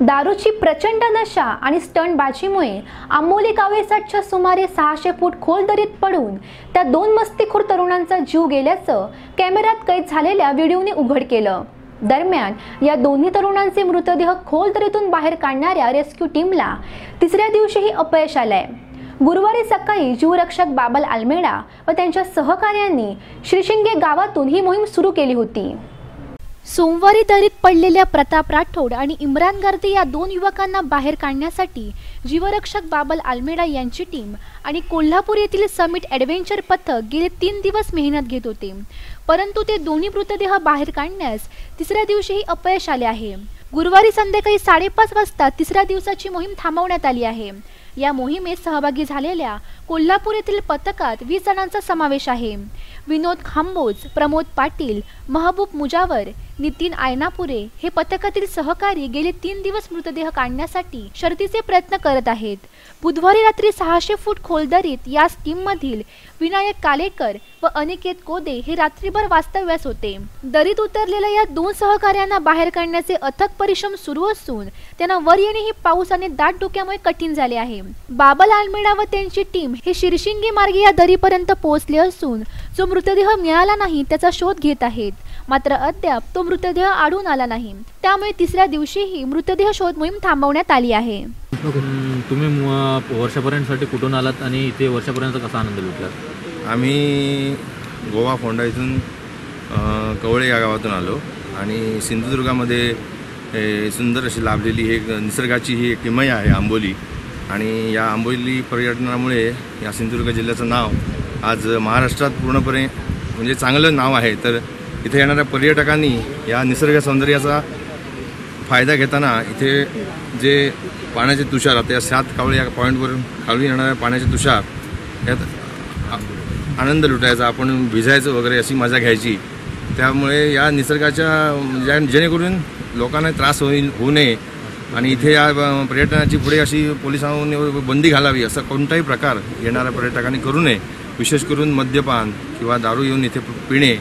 दारूची प्रचंड नशा आणि स्टंटबाजीमुळे आंबोली कावेसाठच्या सुमारे सहाशे फूट खोल दरीत पडून त्या दोन मस्तीखोर तरुणांचा जीव गेल्याचं कॅमेऱ्यात कैद झालेल्या व्हिडिओने उघड केलं. दरम्यान या दोन्ही तरुणांचे मृतदेह खोल दरीतून बाहेर काढणाऱ्या रेस्क्यू टीमला तिसऱ्या दिवशीही अपयश आलंय. गुरुवारी सकाळी जीवरक्षक बाबल आल्मेडा व त्यांच्या सहकार्यांनी श्रीशिंगे गावातून ही मोहीम सुरू केली होती. सोमवारी दरीत पडलेल्या प्रताप राठोड आणि इम्रान गर्दी या दोन युवकांना बाहेर काढण्यासाठी जीवरक्षक बाबल आल्मेडा यांची टीम आणि कोल्हापूर येथील समिट ॲडव्हेंचर पथक गेले तीन दिवस मेहनत घेत होते. परंतु ते दोन्ही मृतदेह बाहेर काढण्यास तिसऱ्या दिवशीही अपयश आले आहे. गुरुवारी संध्याकाळी साडेपाच वाजता तिसऱ्या दिवसाची मोहीम थांबवण्यात आली आहे. या मोहिमेत सहभागी झालेल्या कोल्हापूर येथील पथकात वीस जणांचा समावेश आहे. विनोद खांबोज प्रमोद पाटील महबूब मुजावर नितीन आयनापुरे हे पथकातील सहकारी गेले तीन दिवस मृतदेह काढण्यासाठी शर्तीचे प्रयत्न करत आहेत. बुधवारी रात्री सहाशे फूट खोलदरीत या स्कीममधील विनायक कालेकर व अनिकेत कोदे हे रात्रीभर वास्तव्यास होते. दरीत उतरलेल्या या दोन सहकार्यांना बाहेर काढण्याचे अथक परिश्रम सुरू असून त्यांना वर येणे हे पाऊस आणि दाट डोक्यामुळे कठीण झाले आहे. बाबल आलमेडा व त्यांची टीम हे शिरशिंगी मार्गे या दरीपर्यंत पोहोचले असून जो मृतदेह मिळाला नाही त्याचा शोध घेत आहेत. मात्र अद्याप तो मृतदेह आढळून आला नाही. त्यामुळे तिसऱ्या दिवशीही मृतदेह शोध मोहीम थांबवण्यात आली आहे. तुम्ही वर्षापर्यंतसाठी कुठून आलात आणि इथे वर्षापर्यंत कसा आनंद लुटलात? आम्ही गोवा फोंडा इथून कवळे या गावातून आलो आणि सिंधुदुर्गामध्ये हे सुंदर अशी लाभलेली एक निसर्गाची ही एक किमया आहे आंबोली. आणि या आंबोली पर्यटनामुळे या सिंधुदुर्ग जिल्ह्याचं नाव आज महाराष्ट्रात पूर्णपणे म्हणजे चांगलं नाव आहे. तर इथे येणाऱ्या पर्यटकांनी या निसर्ग सौंदर्याचा फायदा घेताना इथे जे पाण्याचे तुषार आता या सात कावळे या पॉईंटवरून खाली येणाऱ्या पाण्याचे तुषार यात आनंद लुटायचा आपण भिजायचं वगैरे अशी मजा घ्यायची. त्यामुळे या निसर्गाच्या ज्या जेणेकरून लोकांना त्रास होईल होऊ नये. आणि इथे या पर्यटनाची पुढे अशी पोलिसांनी बंदी घालावी असा कोणताही प्रकार येणाऱ्या पर्यटकांनी करू नये. विशेष करून मद्यपान किंवा दारू येऊन इथे पिणे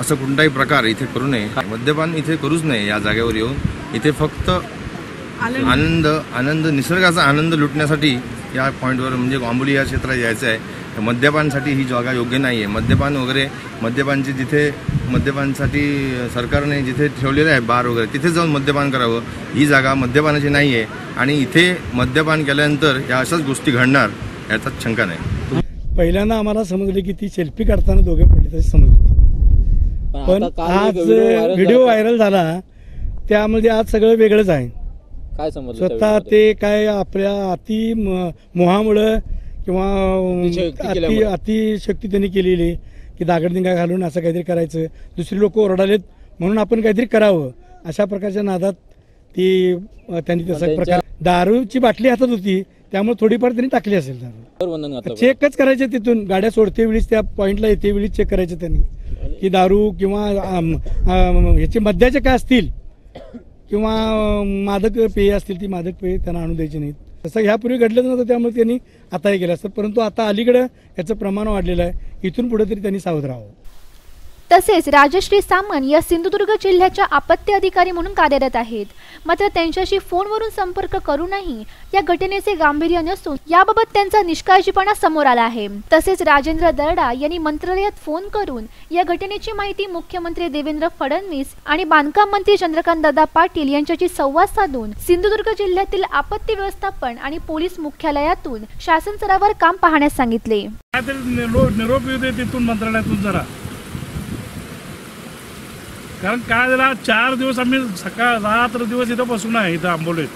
असं कोणताही प्रकार इथे करू नये. मद्यपान इथे करूच नये या जागेवर येऊन. इथे फक्त आनंद. आनंद निसर्गाचा आनंद लुटण्यासाठी या पॉईंटवर म्हणजे आंबोली या क्षेत्रात यायचं आहे. तर मद्यपानसाठी ही जागा योग्य नाही आहे मद्यपान वगैरे मद्यपानची जिथे मद्यपानसाठी सरकारने जिथे ठेवलेलं आहे बार वगैरे तिथे जाऊन मद्यपान करावं. ही जागा मद्यपानाची नाही आहे आणि इथे मद्यपान केल्यानंतर या अशाच गोष्टी घडणार याच्यात शंका नाही. पहिल्यांदा आम्हाला समजलं की ती सेल्फी काढताना दोघे पडले तसे समजलं. पण आता काल आज एक व्हिडिओ व्हायरल व्हिडिओ झाला. व्हायरल झाला त्यामध्ये आज सगळं वेगळंच आहे काय समजलं त्या स्वतः व्हिडिओमध्ये? ते काय आपल्या अति म- मोहामुळं किंवा अतिशयोक्ती अति केल्यामुळं. अतिशक्ती त्यांनी केलेली की दागडदिंगा घालून असं काहीतरी करायचं दुसरी लोक ओरडालेत म्हणून आपण काहीतरी करावं अशा प्रकारच्या नादात ती अ, त्यांनी तसा त्यांच्या- प्रकार दारूची बाटली हातात होती त्यामुळे थोडीफार त्यांनी टाकली असेल दारू घातलं? चेकच करायचे तिथून गाड्या सोडते वेळीच त्या पॉईंटला येते वेळीच चेक करायचे त्यांनी की दारू किंवा ह्याचे मद्याचे काय असतील? किंवा मादक पेय असतील ती मादक पेय त्यांना आणून द्यायची नाहीत. तसं ह्यापूर्वी घडलंच नव्हतं त्यामुळे त्यांनी आता हे केलं असतं. परंतु आता अलीकडं याचं प्रमाण वाढलेलं आहे. इथून पुढे तरी त्यांनी सावध राहावं. तसेच राजश्री सामंत या सिंधुदुर्ग जिल्ह्याच्या आपत्ती अधिकारी म्हणून कार्यरत आहेत. मात्र त्यांच्याशी फोनवरून संपर्क करूनही या घटनेचे गांभीर्य नसून याबाबत त्यांचा निष्काळजीपणा समोर आला आहे. तसेच राजेंद्र दर्डा यांनी मंत्रालयात फोन करून या घटनेची माहिती मुख्यमंत्री देवेंद्र फडणवीस आणि बांधकाम मंत्री चंद्रकांत दादा पाटील यांच्याशी संवाद साधून सिंधुदुर्ग जिल्ह्यातील आपत्ती व्यवस्थापन आणि पोलीस मुख्यालयातून शासन स्तरावर काम पाहण्यास सांगितले. निरोप तिथून मंत्रालयातून जरा. कारण काय झालं चार दिवस आम्ही सकाळ रात्र दिवस इथं बसून आहे इथं आंबोलीत.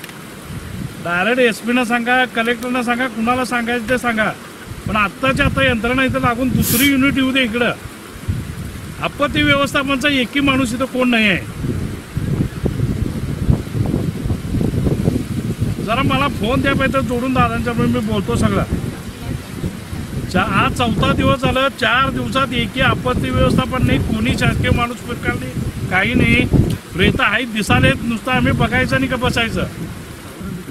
डायरेक्ट एस पीनं सांगा कलेक्टरनं सांगा कुणाला सांगायचं ते सांगा. पण आत्ताच्या आता यंत्रणा इथं लागून दुसरी युनिट येऊ दे इकडं. आपत्ती व्यवस्थापनचा एकही माणूस इथं कोण नाही आहे जरा मला फोन द्या पाहिजे जोडून दादांच्या मी बोलतो सगळा. चा आज चौथा दिवस झालं चार दिवसात एकी आपत्ती व्यवस्थापन नाही कोणी शासकीय माणूस फिरकार नाही. काही नाही. प्रेत आहेत दिसालेत नुसतं आम्ही बघायचं आणि का बसायचं?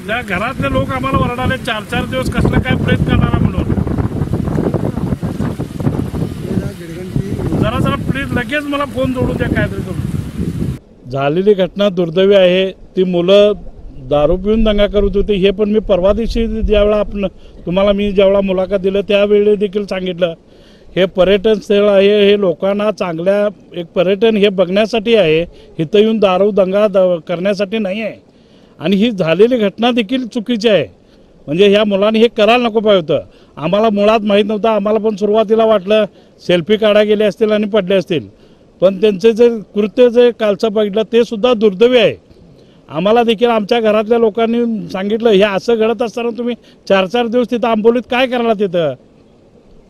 त्या घरातले लोक आम्हाला वरडाले चार चार दिवस कसलं काय प्रेत करणारा म्हणून. जरा जरा प्लीज लगेच मला फोन जोडू द्या काहीतरी करून. झालेली घटना दुर्दैवी आहे. ती मुलं दारू पिऊन दंगा करत होते. हे पण मी परवा दिवशी ज्यावेळा आपण तुम्हाला मी ज्यावेळा मुलाखत दिलं त्यावेळी देखील सांगितलं. हे पर्यटन स्थळ आहे हे लोकांना चांगल्या एक पर्यटन हे बघण्यासाठी आहे. इथं येऊन दारू दंगा द करण्यासाठी नाही आहे. आणि ही झालेली घटना देखील चुकीची आहे. म्हणजे ह्या मुलांनी हे करायला नको पाहिजे होतं. आम्हाला मुळात माहीत नव्हतं आम्हाला पण सुरुवातीला वाटलं सेल्फी काढा गेले असतील आणि पडले असतील. पण त्यांचे जे कृत्य जे कालचं बघितलं ते सुद्धा दुर्दैवी आहे. आम्हाला देखील आमच्या घरातल्या लोकांनी सांगितलं हे असं घडत असताना तुम्ही चार चार दिवस तिथं आंबोलीत काय करायला तिथं?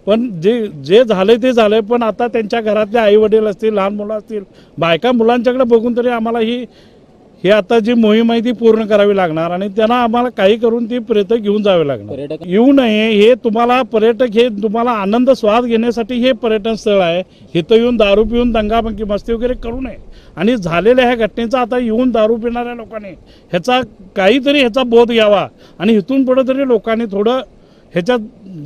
पण जे जे झाले ते झाले पण आता त्यांच्या घरातले आई वडील असतील लहान मुलं असतील बायका मुलांच्याकडे बघून तरी आम्हाला ही ही आता जी मोहीम आहे ती पूर्ण करावी लागणार आणि त्यांना आम्हाला काही करून ती प्रेत घेऊन जावे लागणार. पर्यटक येऊ नये हे तुम्हाला पर्यटक हे तुम्हाला आनंद स्वाद घेण्यासाठी हे पर्यटन स्थळ आहे. इथं येऊन दारू पिऊन दंगाबंकी मस्ती वगैरे करू नये. आणि झालेल्या ह्या घटनेचा आता येऊन दारू पिणाऱ्या लोकांनी ह्याचा काहीतरी ह्याचा बोध घ्यावा. आणि इथून पुढे तरी लोकांनी थोडं ह्याच्यात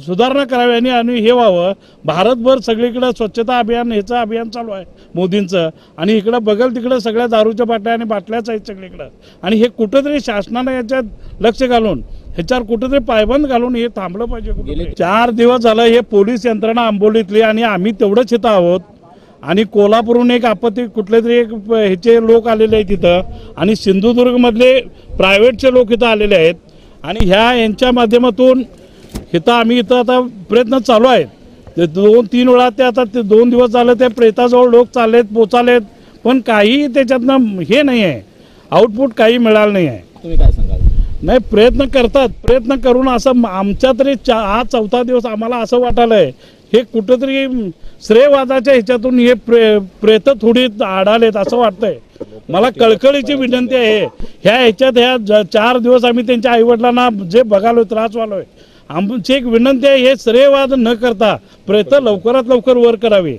सुधारणा करावी आणि आणि हे व्हावं. भारतभर सगळीकडं स्वच्छता अभियान ह्याचं अभियान चालू आहे मोदींचं. आणि इकडं बघल तिकडं सगळ्या दारूच्या बाटल्या आणि बाटल्याच आहेत सगळीकडं. आणि हे कुठंतरी शासनानं याच्यात लक्ष घालून ह्याच्यावर कुठंतरी पायबंद घालून हे थांबलं पाहिजे कुठेतरी. चार दिवस झालं हे पोलीस यंत्रणा आंबोलीतली आणि आम्ही तेवढंच इथं आहोत. आणि कोल्हापूरहून एक आपत्ती कुठले तरी एक ह्याचे लोक आलेले आहेत तिथं आणि सिंधुदुर्गमधले प्रायव्हेटचे लोक इथं आलेले आहेत. आणि ह्या यांच्या माध्यमातून इथं आम्ही इथं आता प्रयत्न चालू आहेत. ते दोन तीन वेळा ते आता ते दोन दिवस झाले ते प्रेताजवळ लोक चाललेत पोचालेत पण काही त्याच्यातनं हे नाही आहे आउटपुट काही मिळालं नाही आहे तुम्ही काय सांगाल? नाही प्रयत्न करतात. प्रयत्न करून असं आमच्या तरी चा हा चौथा दिवस आम्हाला असं वाटायलंय हे कुठंतरी श्रेयवादाच्या ह्याच्यातून हे प्रे प्रेत थोडी आढालेत असं वाटतंय. मला कळकळीची विनंती आहे. ह्या ह्याच्यात ह्या चार दिवस आम्ही त्यांच्या आईवडिलांना जे बघालोय त्रास व्हालोय आमची एक विनंती आहे हे श्रेयवाद न करता प्रयत्न लवकरात लवकर वर करावे.